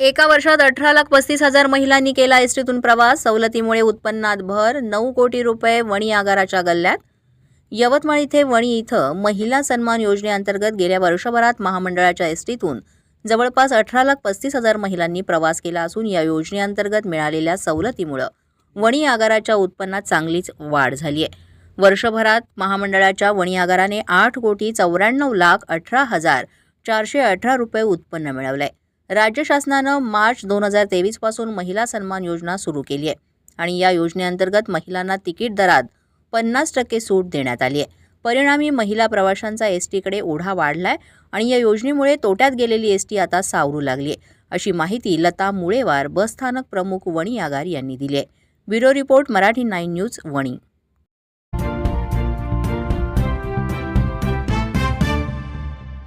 एका वर्षात अठरा लाख पस्तीस हजार महिलांनी केला एसटीतून प्रवास. सवलतीमुळे उत्पन्नात भर नऊ कोटी रुपये वणी आगाराच्या गल्ल्यात. यवतमाळ इथे वणी इथं महिला सन्मान योजनेअंतर्गत गेल्या वर्षभरात महामंडळाच्या एसटीतून जवळपास अठरा लाख पस्तीस हजार महिलांनी प्रवास केला असून या योजनेअंतर्गत मिळालेल्या सवलतीमुळं वणी आगाराच्या उत्पन्नात चांगलीच वाढ झाली आहे. वर्षभरात महामंडळाच्या वणी आगाराने आठ कोटी चौऱ्याण्णव लाख अठरा हजार चारशे अठरा रुपये उत्पन्न मिळवलं आहे राज्य शासनानं मार्च दोन हजार तेवीसपासून महिला सन्मान योजना सुरू केली आहे. आणि या योजनेअंतर्गत महिलांना तिकीट दरात पन्नास टक्के सूट देण्यात आली आहे. परिणामी महिला प्रवाशांचा एस टीकडे ओढा वाढलाय आणि या योजनेमुळे तोट्यात गेलेली एस टी आता सावरू लागली आहे. अशी माहिती लता मुळेवार बसस्थानक प्रमुख वणी आगार यांनी दिली आहे. Bureau report Marathi nine news Wani.